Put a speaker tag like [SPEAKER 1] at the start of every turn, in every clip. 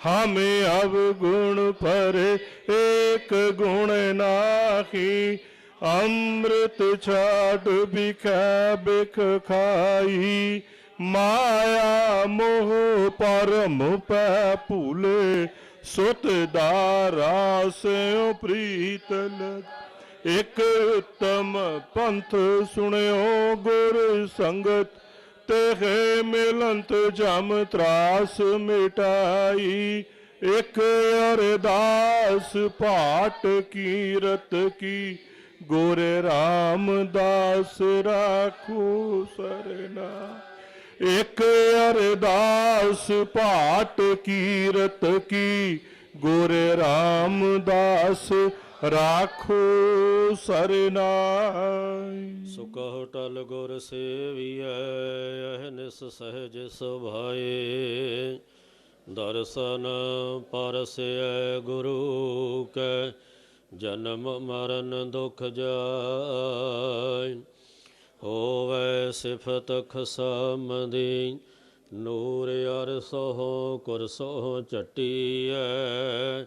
[SPEAKER 1] ਹਮੇ ਅਵਗੁਣ ਪਰੇ ਏਕ ਗੁਣ ਨਾਹੀ, ਅੰਮ੍ਰਿਤ ਛਾੜ ਬਿਖੈ ਬਿਖ ਖਾਈ। ਮਾਇਆ ਮੋਹ ਪਰਮ ਪੈ ਭੂਲੇ, ਸੁਤ ਦਾਰਾ ਸਿਉ ਪ੍ਰੀਤ ਲਗ ਇਕ ਉਤਮ ਪੰਥ ਸੁਣਿਓ ਗੁਰ ਸੰਗਤ ਤੇਹੇ ਮਿਲੰਤ ਜਮ ਤਰਾਸ ਮਿਟਾਈ। ਇਕ ਅਰਦਾਸ ਪਾਟ ਕੀਰਤ ਕੀ। ਗੋਰੇ ਰਾਮਦਾਸ ਰਾਖੂ ਸਰਨਾ। ਇਕ ਅਰਦਾਸ ਪਾਟ ਕੀਰਤ ਕੀ। ਗੁਰ ਰਾਮਦਾਸ ਰਾਖੋ ਸਰਨਾਈ।
[SPEAKER 2] ਸੋ ਟਲ ਗੁਰ ਸੇਵੀਐ ਅਹਨਿਸ ਸਹਿਜ ਸੁਭਾਏ। ਦਰਸ਼ਨ ਪਰਸੈ ਗੁਰੂ ਕੈ, ਜਨਮ ਮਰਨ ਦੁਖ ਜਾਇ ਹੋਵੇ ਸਿਫਤ ਖਸਮਦੀ ਨੂਰ ਅਰਸੋ ਕੁਰਸੋ ਚਟੀਐ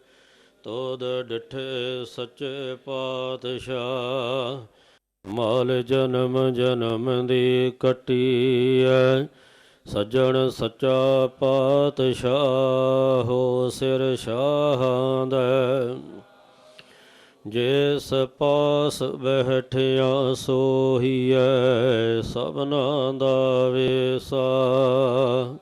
[SPEAKER 2] ਤੋਦ ਡਿਠੇ ਸੱਚੇ ਪਾਤਸ਼ਾਹ। ਮਾਲ ਜਨਮ ਜਨਮ ਦੀ ਕਟੀਐ, ਸੱਜਣ ਸੱਚਾ ਪਾਤਸ਼ਾਹ, ਹੋ ਸਿਰ ਸ਼ਾਹਾਂ ਦਾ। ਜਿਸ ਪਾਸ ਬਹਿਠਿਆ ਸੋਹੀਐ, ਸਭਨਾ ਦਾ ਵੇਸਾ।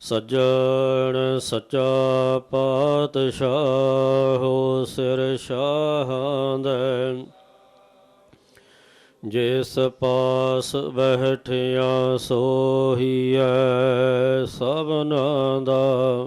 [SPEAKER 2] ਸੱਜਣ ਸੱਚਾ ਪਾਤਸ਼ਾਹ ਹੋ ਸਿਰ ਸ਼ਾਹਾਂ ਦਾ। ਜਿਸ ਪਾਸ ਬਹਿਠਿਆ ਸੋਹੀਐ, ਸਭਨਾ ਦਾ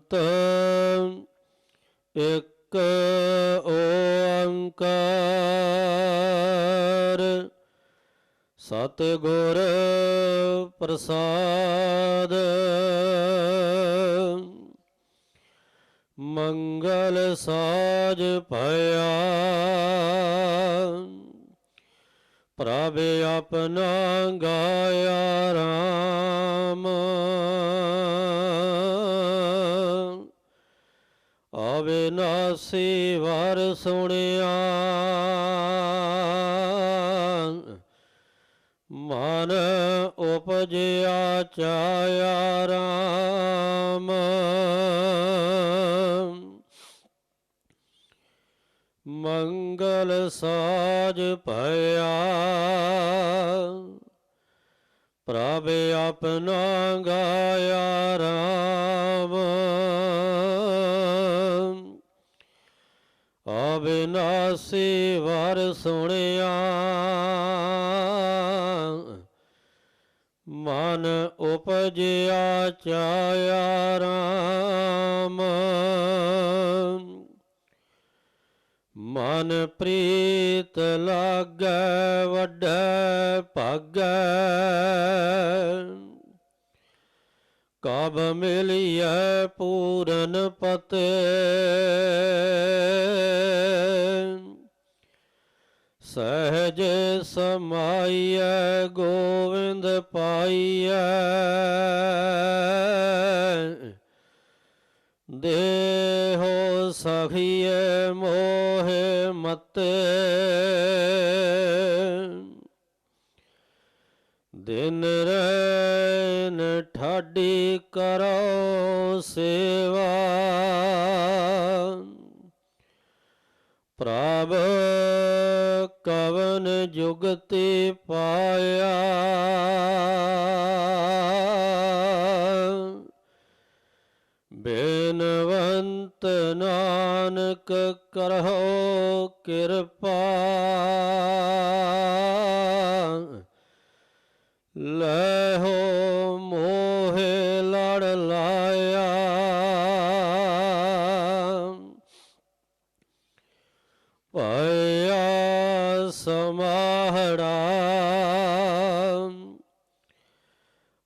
[SPEAKER 2] ਛੰਤ ਇੱਕ ਓੰਕਾਰ। ਸਤਿਗੁਰ ਪ੍ਰਸਾਦ। ਮੰਗਲ ਸਾਜ ਭਇਆ। ਪ੍ਰਭ ਆਪਣਾ ਗਾਇਆ ਰਾਮ। ਅਵਿਨਾਸੀ ਵਰ ਸੁਣਿਆ। ਮਨ ਉਪਜਿਆ ਚਾਇਆ ਰਾਮ। ਮੰਗਲ ਸਾਜ ਭਇਆ। ਪ੍ਰਭ ਆਪਣਾ ਗਾਇਆ ਰਾਮ। ਅਬਿਨਾਸੀ ਵਰ ਸੁਣਿਆ ਮਨ ਉਪਜਿਆ ਚਾਇਆ ਰਾਮ। ਮਨ ਪ੍ਰੀਤ ਲਾਗੈ ਵੱਡੈ ਭਾਗੈ। ਕਬ ਮਿਲਿਐ ਪੂਰਨ ਪਤੇ। ਸਹਜ ਸਮਾਈਐ ਗੋਵਿੰਦ ਪਾਈਐ। ਦੇਹੋ ਸਖੀਏ ਮੋਹਿ ਮਤੇ। ਦਿਨ ਰੈਨ ਠਾਡੀ ਕਰੋ ਸੇਵਾ। ਪ੍ਰਭ ਕਵਨ ਜੁਗਤੀ ਪਾਇਆ। ਬੇਨ ਭਇਆ ਸਮਾਹੜਾ।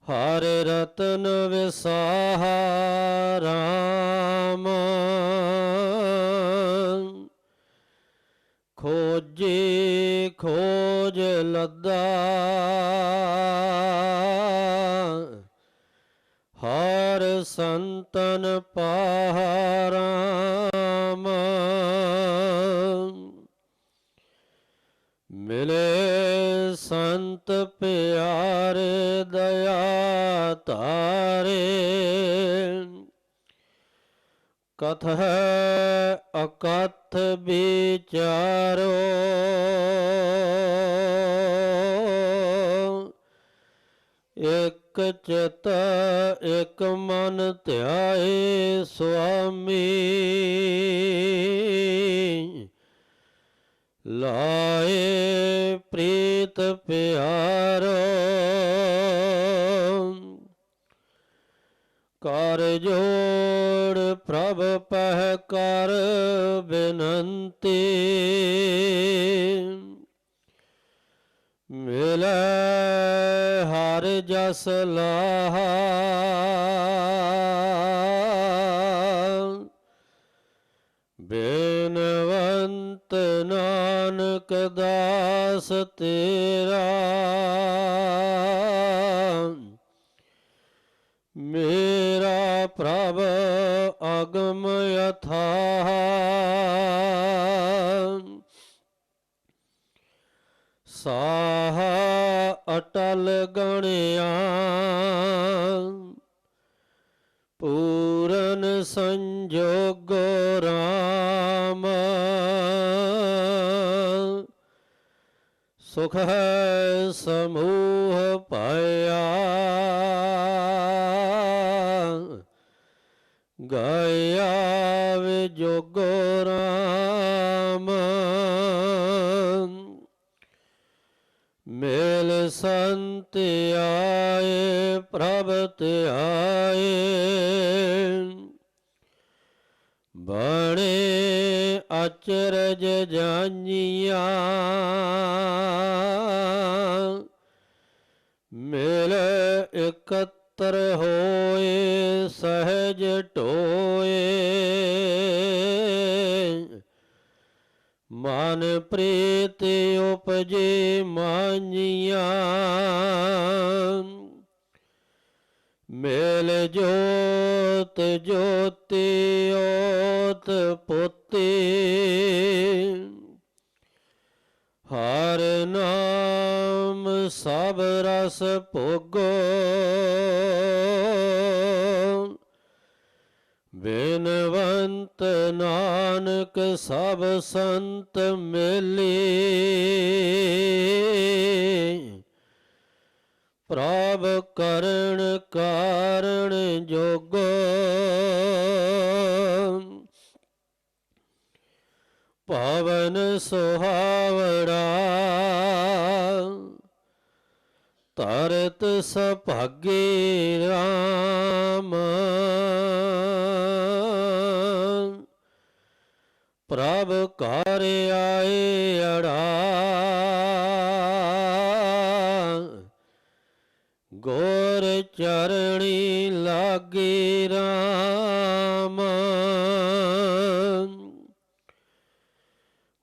[SPEAKER 2] ਹਰ ਰਤਨ ਵਿਸਾਹਾ ਰਾਮ। ਖੋਜੀ ਖੋਜ ਲੱਦਾ। ਹਰ ਸੰਤਨ ਪਾਰਾਮ ਮਿਲੇ ਸੰਤ ਪਿਆਰੇ ਦਇਆ ਤਾਰੇ ਕਥ ਹੈ ਅਕਥ ਵਿਚਾਰੋ। ਇਕ ਚਿਤ ਇਕ ਮਨ ਧਿਆਏ ਸੁਆਮੀ। ਲਾਏ ਪ੍ਰੀਤ ਪਿਆਰੋ ਕਰ ਜੋੜ ਪ੍ਰਭ ਪਹਿ ਕਰ ਬਿਨੰਤੀ। ਮਿਲੈ ਹਰ ਜਸ ਲਾਹਾ। ਬੇਨਵੰਤ ਦਾਸ ਤੇਰਾ। ਮੇਰਾ ਪ੍ਰਭ ਅਗਮ ਯਥਾ। ਸਾਹ ਅਟਲ ਗਣਿਆ। ਪੂਰਨ ਸੰਜੋਗ ਰਾਮ। ਸੁਖ ਹੈ ਸਮੂਹ ਪਾਇਆ। ਗਾਇਆ ਵਿਜੋਗ ਰਾਮ। ਮੇਲ ਸੰਤ ਆਏ ਪ੍ਰਭ ਧਿਆਏ। ਬਣੇ ਅਚਰਜ ਜਾਨੀਆਂ ਮਿਲ ਇਕੱਤਰ ਹੋਏ, ਸਹਿਜ ਢੋਏ ਮਨ ਪ੍ਰੀਤ ਉਪਜੇ ਮਾਨੀਆਂ ਮੇਲ ਜੋਤ ਜੋਤੀ ਓਤ ਪੋਤੀ ਨਾਨਕ ਸਭ ਸੰਤ ਮਿਲੀ। ਪ੍ਰਭ ਕਰ ਪ੍ਰਭ ਕਰ ਆਏ ਅੜਾ। ਗੋਰ ਚਰਣੀ ਲਾਗੇ ਰਾਮ।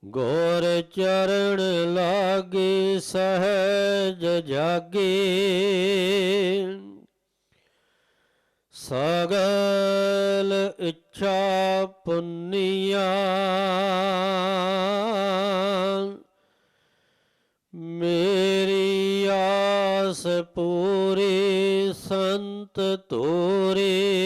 [SPEAKER 2] ਗੋਰ ਚਰਨ ਲਾਗੇ ਸਹਿਜ ਜਾਗੇ। ਸਗਲ ਇੱਛਾ ਪੁੰਨੀਆ ਮੇਰੀ ਆਸ ਪੂਰੀ ਸੰਤ ਤੋਰੇ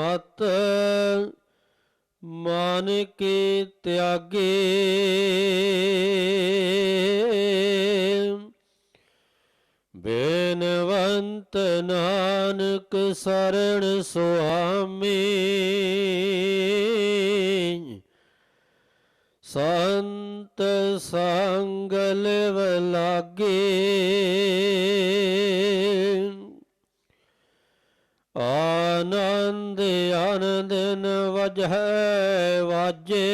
[SPEAKER 2] ਮਤ ਮਾਨ ਕੇ ਤਿਆਗੇ। ਬੇਨਵੰਤ ਨਾਨਕ ਸਰਣ ਸੁਆਮੀ। ਸੰਤ ਸੰਗ ਲਿਵ ਲਾਗੇ ਆਨੰਦ ਆਨੰਦ ਨ ਵਾਜੇ।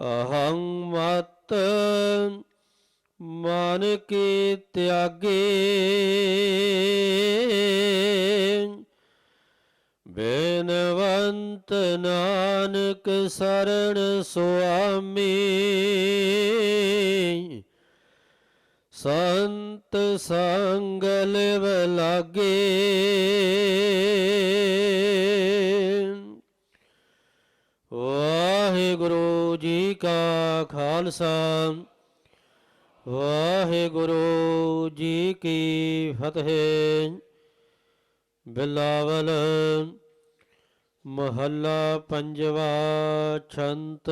[SPEAKER 2] ਅਹੰ ਮਤ ਮਨ ਕੀ ਤਿਆਗੇ। ਬੇਨਵੰਤ ਨਾਨਕ ਸਰਣ ਸੁਆਮੀ। ਸੰਤ ਸੰਗ ਲਿਵ ਲਾਗੇ ਵਾਹਿਗੁਰੂ ਜੀ ਕਾ ਖਾਲਸਾ, ਵਾਹਿਗੁਰੂ ਜੀ ਕੀ ਫਤਿਹ। ਬਿਲਾਵਲ ਮਹੱਲਾ ਪੰਜਵਾ ਛੰਤ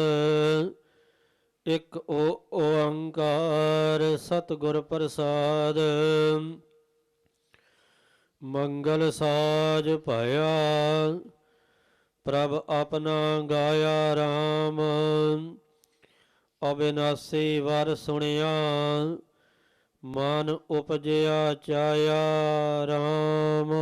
[SPEAKER 2] ਇਕ ਓ ਓੰਕਾਰ ਸਤਿਗੁਰ ਪ੍ਰਸਾਦ। ਮੰਗਲ ਸਾਜ ਭਇਆ, ਪ੍ਰਭ ਆਪਣਾ ਗਾਇਆ RAM ਅਬਿਨਾਸੀ ਵਰ ਸੁਣਿਆ, ਮਨ ਉਪਜਿਆ ਚਾਇਆ RAM